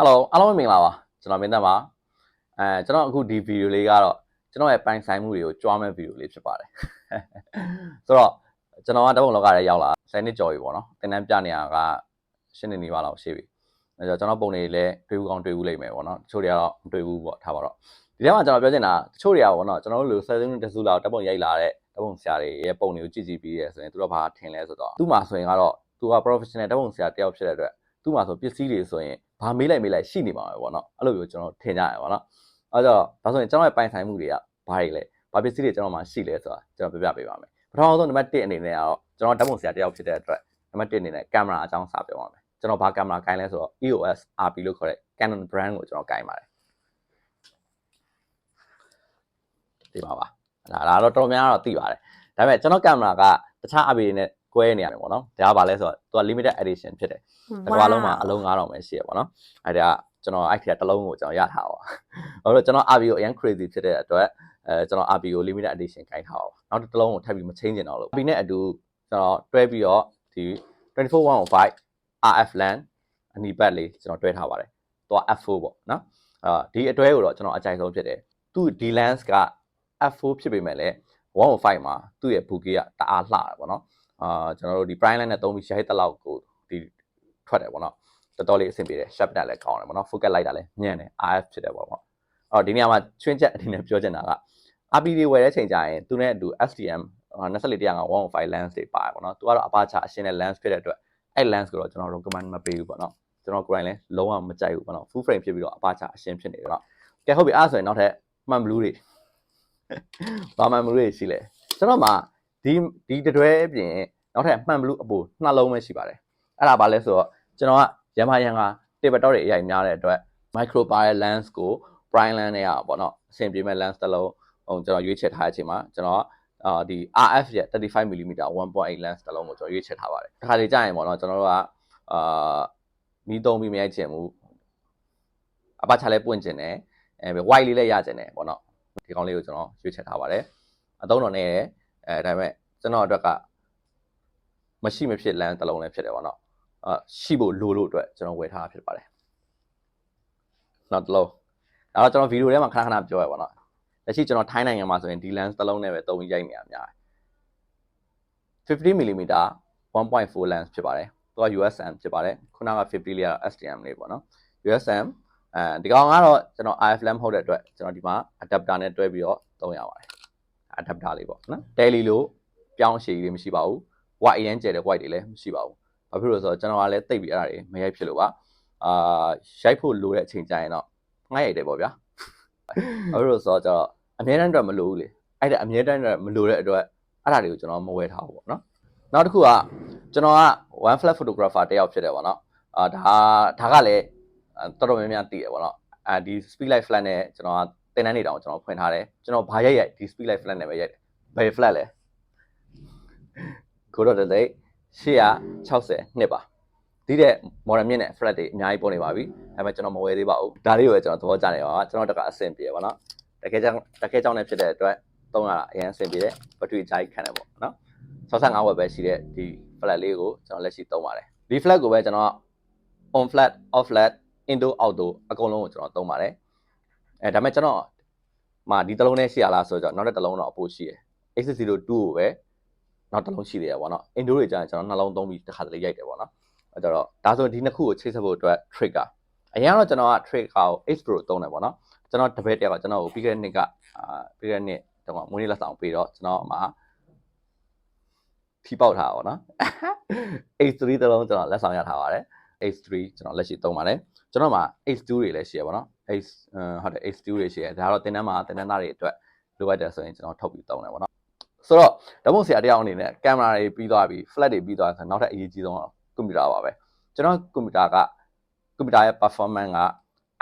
Hello အားလုံးပဲမင်္ဂလာပါကျွန်တော်မင်းသက်ပါအဲကျွန်တော်အခုဒီဗီဒီယိုလေးကတော့ကျွန်တော်ရဲ့ပိုင်ဆိုင်မှုတွေကိုကြွားမဲ့ဗီဒီယိုလေးဖြစ်ပါတယ်ဆိုတော့ကျွန်တော်ကတပုံလောကထဲရောက်လာ10နှစ်ကျော်ပြီပေါ့နော်သင်တန်းပြနေရက10နှစ်နီးပါးလောက်ရှိပြီအဲဆိုတော့ကျွန်တော်ပုံတွေလည်းတွေ့ဘူးကောင်းတွေ့ဘူးလိမ့်မယ်ပေါ့နော်တချို့တွေကတော့မတွေ့ဘူးပေါ့ထားပါတော့ဒီထဲမှာကျွန်တော်ပြောချင်တာတချို့တွေကပေါ့နော်ကျွန်တော်တို့လူဆယ်စုနှစ်တစုလောက်တပုံရိုက်လာတဲ့တပုံဆရာတွေရဲ့ပုံတွေကိုကြည့်ကြည့်ပြီးရဲဆိုရင်သူတို့ဘာထင်လဲဆိုတော့သူ့မှာဆိုရင်ကတော့သူက professional တပုံဆရာတယောက်ဖြစ်တဲ့အတွက် သူ့မှာဆိုပစ္စည်းတွေဆိုရင်ဘာမေးလိုက်မေးလိုက်ရှိနေမှာပဲပေါ့နော်အဲ့လိုမျိုးကျွန်တော်ထင်ကြရပါတော့အဲ့တော့ဒါဆိုရင်ကျွန်တော်ရဲ့ပိုင်ဆိုင်မှုတွေကဘာတွေလဲဘာပစ္စည်းတွေကျွန်တော်မှာရှိလဲဆိုတာကျွန်တော်ပြပြပေးပါမယ်ပထမဆုံးနံပါတ်1အနေနဲ့ကတော့ကျွန်တော်ဓာတ်ပုံဆရာတယောက်ဖြစ်တဲ့အတွက်နံပါတ်1အနေနဲ့ကင်မရာအကြောင်းစာပြောပါမယ်ကျွန်တော်ဘာကင်မရာကိုင်းလဲဆိုတော့ EOS RP လို့ခေါ်တဲ့ Canon brand ကိုကျွန်တော်ကိုင်းပါတယ်ဒီပါပါဒါဒါတော့တော်တော်များများတော့သိပါတယ်ဒါပေမဲ့ကျွန်တော်ကင်မရာကတခြား RP တွေနဲ့ ကွဲနေရတယ်ပေါ့နော်ဒါကဘာလဲဆိုတော့သူက limited edition ဖြစ်တယ်တစ်ကမ္ဘာလုံးမှာအလုံး9000ပဲရှိရပေါ့နော်အဲ့ဒါကကျွန်တော်အဲ့ဒီကတစ်လုံးကိုကျွန်တော်ရထားပါဘာလို့ကျွန်တော် RP ကိုအရင် crazy ဖြစ်တဲ့အတွက်အဲကျွန်တော် RP ကို limited edition ကိုင်းထားပါနောက်တစ်လုံးကိုထပ်ပြီးမချင်းကျင်တော့လို့ RP နဲ့အတူကျွန်တော်တွဲပြီးတော့ဒီ24105 RF LAN အနီးပတ်လေးကျွန်တော်တွဲထားပါတယ်သူက F4 ပေါ့နော်အာဒီအတွဲကိုတော့ကျွန်တော်အကြိုက်ဆုံးဖြစ်တယ်သူဒီ lens က F4 ဖြစ်ပေမဲ့လည်း105မှာသူ့ရဲ့ bouquet ကတအားလှတာပေါ့နော် အာကျွန်တော်တို့ဒီ prime line နဲ့သုံးပြီးရိုက်တဲ့လောက်ကိုဒီထွက်တယ်ပေါ့နော်တော်တော်လေးအဆင်ပြေတယ် sharp တက်လည်းကောင်းတယ်ပေါ့နော် focus light တာလည်းညံ့တယ် RF ဖြစ်တယ်ပေါ့ပေါ့အော်ဒီနေရာမှာချွင်းချက်အနေနဲ့ပြောချင်တာက RP တွေဝယ်တဲ့ချိန်ကျရင်သူနဲ့အတူ STM 24တရားက105 lens တွေပါတယ်ပေါ့နော်သူကတော့ aperture အရှင်းတဲ့ lens ဖြစ်တဲ့အတွက်အဲ့ lens ကိုတော့ကျွန်တော် recommend မပေးဘူးပေါ့နော်ကျွန်တော်ကိုယ်တိုင်လည်းလုံးဝမကြိုက်ဘူးပေါ့နော် full frame ဖြစ်ပြီးတော့ aperture အရှင်းဖြစ်နေတော့ကဲဟုတ်ပြီအဲ့ဒါဆိုရင်နောက်ထပ်မှန်ဘလူးတွေဘာမှန်ဘလူးတွေရှိလဲကျွန်တော်မှ ဒီဒီတတွဲအပြင်နောက်ထပ်မှန်ဘလူးအပူနှလုံးပဲရှိပါတယ်အဲ့ဒါဘာလဲဆိုတော့ကျွန်တော်ကရမရန်က table top တွေအရင်များတဲ့အတွက် micro ပါတဲ့ lens ကို prime lens နဲ့ရပေါ့နော်အဆင်ပြေမဲ့ lens တစ်လုံးဟိုကျွန်တော်ရွေးချယ်ထားတဲ့အချိန်မှာကျွန်တော်အာဒီ RF ရဲ့ 35mm 1.8 lens တစ်လုံးကိုကျွန်တော်ရွေးချယ်ထားပါတယ်။တစ်ခါလေကြာရင်ပေါ့နော်ကျွန်တော်တို့ကအာမီးသုံးပြီးမရိုက်ချင်ဘူး။အပတ်ချလဲပွင့်ချင်တယ်။အဲ white လေးလည်းရချင်တယ်ပေါ့နော်။ဒီကောင်လေးကိုကျွန်တော်ရွေးချယ်ထားပါတယ်။အသုံးတော်နဲ့ အဲဒါပေမဲ့ကျွန်တော်အတွက်ကမရှိမဖြစ် lens တစ်လုံးလည်းဖြစ်တယ်ပေါ့နော်။အာရှိဖို့လိုလို့အတွက်ကျွန်တော်ဝယ်ထားတာဖြစ်ပါတယ်။နောက်တစ်လုံးဒါတော့ကျွန်တော်ဗီဒီယိုထဲမှာခဏခဏပြောရပါတော့လက်ရှိကျွန်တော်ထိုင်းနိုင်ငံမှာဆိုရင်ဒီ lens တစ်လုံးနဲ့ပဲသုံးပြီးရိုက်နေရများတယ် 50mm 1.4 lens ဖြစ်ပါတယ်သူက USM ဖြစ်ပါတယ်ခုနက50လေးက STM လေးပေါ့နော် USM အဲဒီကောင်ကတော့ကျွန်တော် IF lamp ဟုတ်တဲ့အတွက်ကျွန်တော်ဒီမှာ adapter နဲ့တွဲပြီးတော့သုံးရပါတယ် adapter လေးပေါ့နော် daily လို့ပြောင်းရှည်ကြီးမရှိပါဘူး white အရင်ကျဲတဲ့ white တွေလည်းမရှိပါဘူးဘာဖြစ်လို့လဲဆိုတော့ကျွန်တော်ကလည်းတိတ်ပြီးအဲ့ဒါတွေမရိုက်ဖြစ်လို့ပါအာရိုက်ဖို့လိုတဲ့အချိန်ကျရင်တော့ငှားရိုက်တယ်ပေါ့ဗျာဘာဖြစ်လို့ဆိုတော့ကျွန်တော်အများတန်းအတွက်မလိုဘူးလေအဲ့ဒါအများတန်းအတွက်မလိုတဲ့အတွက်အဲ့ဒါတွေကိုကျွန်တော်မဝယ်ထားဘူးပေါ့နော်နောက်တစ်ခုကကျွန်တော်က one flat photographer တယောက်ဖြစ်တယ်ပေါ့နော်အာဒါဒါကလည်းတော်တော်များများသိတယ်ပေါ့နော်အာဒီ speed light flat နဲ့ကျွန်တော်က တင်တန်းနေတောင်ကျွန်တော်ဖွင့်ထားတယ်ကျွန်တော်ဘာရိုက်ရိုက်ဒီ speed light flat နဲ့ပဲရိုက်တယ်ဘယ် flat လဲကိုတော့တဲ့860နှစ်ပါဒီတဲ့ model မြင့်တဲ့ flat တွေအများကြီးပေါ်နေပါပြီဒါပေမဲ့ကျွန်တော်မဝယ်သေးပါဘူးဒါလေးကိုပဲကျွန်တော်သဘောကျနေပါကျွန်တော်တကအဆင်ပြေပါတော့တကယ်ကြောင့်တကယ်ကြောင့်လည်းဖြစ်တဲ့အတွက်သုံးရတာအရင်အဆင်ပြေတယ်ဘက်ထရီအကြိုက်ခံတယ်ပေါ့နော်65ဝက်ပဲရှိတဲ့ဒီ flat လေးကိုကျွန်တော်လက်ရှိသုံးပါတယ်ဒီ flat ကိုပဲကျွန်တော် on flat off flat indoor outdoor အကုန်လုံးကိုကျွန်တော်သုံးပါတယ် အဲဒါပေမဲ့ကျွန်တော်မှာဒီတစ်လုံးနဲ့ရှိရလားဆိုတော့နောက်တစ်လုံးတော့အပိုးရှိတယ် X02 ကိုပဲနောက်တစ်လုံးရှိသေးတယ်ပေါ့နော် indoor တွေကျရင်ကျွန်တော်နှလုံးသုံးပြီးတစ်ခါတလေရိုက်တယ်ပေါ့နော်အဲတော့ဒါဆိုဒီနှစ်ခုကိုချိတ်ဆက်ဖို့အတွက် trigger အရင်ကတော့ကျွန်တော်က trigger ကို X Pro သုံးတယ်ပေါ့နော်ကျွန်တော်တပည့်တယောက်ကကျွန်တော်ကိုပြီးခဲ့တဲ့နှစ်ကအာပြီးခဲ့တဲ့နှစ်တော့မွေးနေ့လက်ဆောင်ပေးတော့ကျွန်တော်မှာဖြီးပေါက်ထားပါတော့နော် H3 တလုံးကျွန်တော်လက်ဆောင်ရထားပါတယ် H3 ကျွန်တော်လက်ရှိသုံးပါတယ်ကျွန်တော်မှာ H2 တွေလည်းရှိရပါတော့ H ဟုတ်တယ် H2 တွေရှိရဒါကတော့တင်တန်းမှာတင်တန်းသားတွေအတွက်လိုအပ်တယ်ဆိုရင်ကျွန်တော်ထုတ်ပြီးသုံးတယ်ပေါ့နော်ဆိုတော့ဓာတ်ပုံဆရာတယောက်အနေနဲ့ကင်မရာတွေပြီးသွားပြီ flat တွေပြီးသွားဆိုနောက်ထပ်အရေးကြီးဆုံးကကွန်ပျူတာပါပဲကျွန်တော်ကွန်ပျူတာကကွန်ပျူတာရဲ့ performance က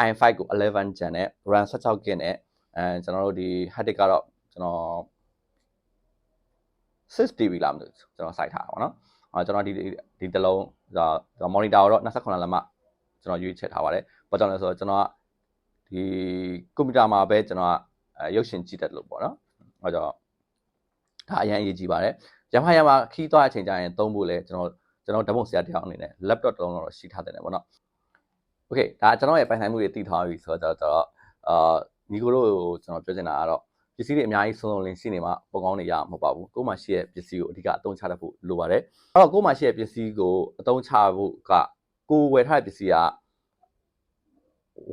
i5 ကို11 gen နဲ့ RAM 16 GB နဲ့အဲကျွန်တော်တို့ဒီ hard disk ကတော့ကျွန်တော်6 TB လားမသိဘူးကျွန်တော်စိုက်ထားတာပေါ့နော်အဲကျွန်တော်ဒီဒီတစ်လုံးဒါ monitor တော့28လက်မကျွန်တော်ရွေးချယ်ထားပါတယ်ဘာကြောင့်လဲဆိုတော့ကျွန်တော်က ဒီကွန်ပျူတာမှာပဲကျွန်တော်ကရုပ်ရှင်ကြည့်တတ်လို့ပေါ့နော်အဲကြောင့်ဒါအရင်အရေးကြီးပါတယ်ရမရမခီးသွားတဲ့အချိန်ကျရင်သုံးဖို့လဲကျွန်တော်ကျွန်တော်ဓာတ်ပုံဆရာတယောက်အနေနဲ့ laptop တစ်လုံးတော့ရှိထားတယ်ပေါ့နော် okay ဒါကျွန်တော်ရဲ့ပိုင်ဆိုင်မှုတွေသိထားပြီဆိုတော့ကျွန်တော်အာညီကိုတို့ကိုကျွန်တော်ပြောချင်တာကတော့ပစ္စည်းတွေအများကြီးစုံစုံလင်ရှိနေမှာပုံကောင်းနေရမှာမဟုတ်ပါဘူးကို့မှာရှိတဲ့ပစ္စည်းကိုအဓိကအသုံးချတတ်ဖို့လိုပါတယ်အဲ့တော့ကို့မှာရှိတဲ့ပစ္စည်းကိုအသုံးချဖို့ကကိုယ်ဝယ်ထားတဲ့ပစ္စည်းက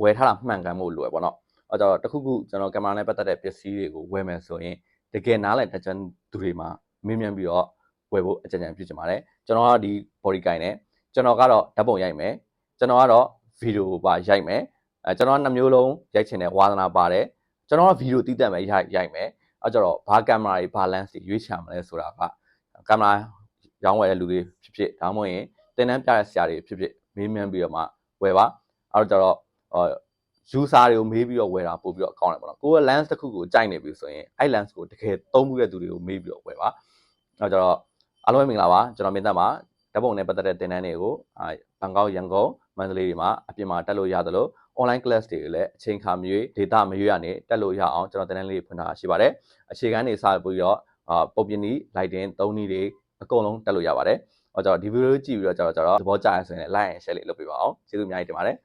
ဝယ်ထားတာမှန်ကန်ဖို့လိုရပေါ့နော်အဲ့တော့တခုခုကျွန်တော်ကင်မရာနဲ့ပတ်သက်တဲ့ပစ္စည်းတွေကိုဝယ်မယ်ဆိုရင်တကယ်နားလည်တကြံသူတွေမှာမင်းမြန်ပြီးတော့ဝယ်ဖို့အကြံဉာဏ်ပြုချင်ပါတယ်ကျွန်တော်ကဒီ body ကိုင်နဲ့ကျွန်တော်ကတော့ဓာတ်ပုံရိုက်မယ်ကျွန်တော်ကတော့ဗီဒီယိုပါရိုက်မယ်အဲကျွန်တော်ကနှစ်မျိုးလုံးရိုက်ချင်တဲ့ဝါသနာပါတယ်ကျွန်တော်ကဗီဒီယိုတည်တက်မယ်ရိုက်ရိုက်မယ်အဲကြတော့ဘာကင်မရာတွေဘာ lens တွေရွေးချယ်မလဲဆိုတာကကင်မရာရောင်းဝယ်တဲ့လူတွေဖြစ်ဖြစ်ဒါမှမဟုတ်ရင်တင်တန်းပြတဲ့ဆရာတွေဖြစ်ဖြစ်မေးမြန်းပြီးတော့မှဝယ်ပါအဲတော့ကြတော့ အာယူဆာတွေကိုမေးပြီးတော့ဝယ်တာပို့ပြီးတော့ကောင်းတယ်ပေါ့နော်ကိုက lens တစ်ခုကိုကြိုက်နေပြီဆိုရင်အဲ့ lens ကိုတကယ်သုံးမှုတဲ့သူတွေကိုမေးပြီးတော့ဝယ်ပါအဲကြတော့အားလုံးပဲမင်္ဂလာပါကျွန်တော်မင်းသက်ပါဓာတ်ပုံနဲ့ပတ်သက်တဲ့တင်တန်းတွေကိုအာဘန်ကောက်ရန်ကုန်မန္တလေးတွေမှာအပြင်မှာတက်လို့ရသလို online class တွေလည်းအချိန်ခါမရွေး data မရွေးရနေတက်လို့ရအောင်ကျွန်တော်တင်တန်းလေးဖွင့်ထားရှိပါတယ်အခြေခံတွေစပြီးတော့အာပုံပြင်ဤ lighting သုံးနည်းတွေအကုန်လုံးတက်လို့ရပါတယ်ဟောကျွန်တော်ဒီဗီဒီယိုကြည့်ပြီးတော့ကျွန်တော်ကျွန်တော်သဘောကျရဆိုရင် like and share လေးလုပ်ပေးပါအောင်ကျေးဇူးအများကြီးတင်ပါတယ်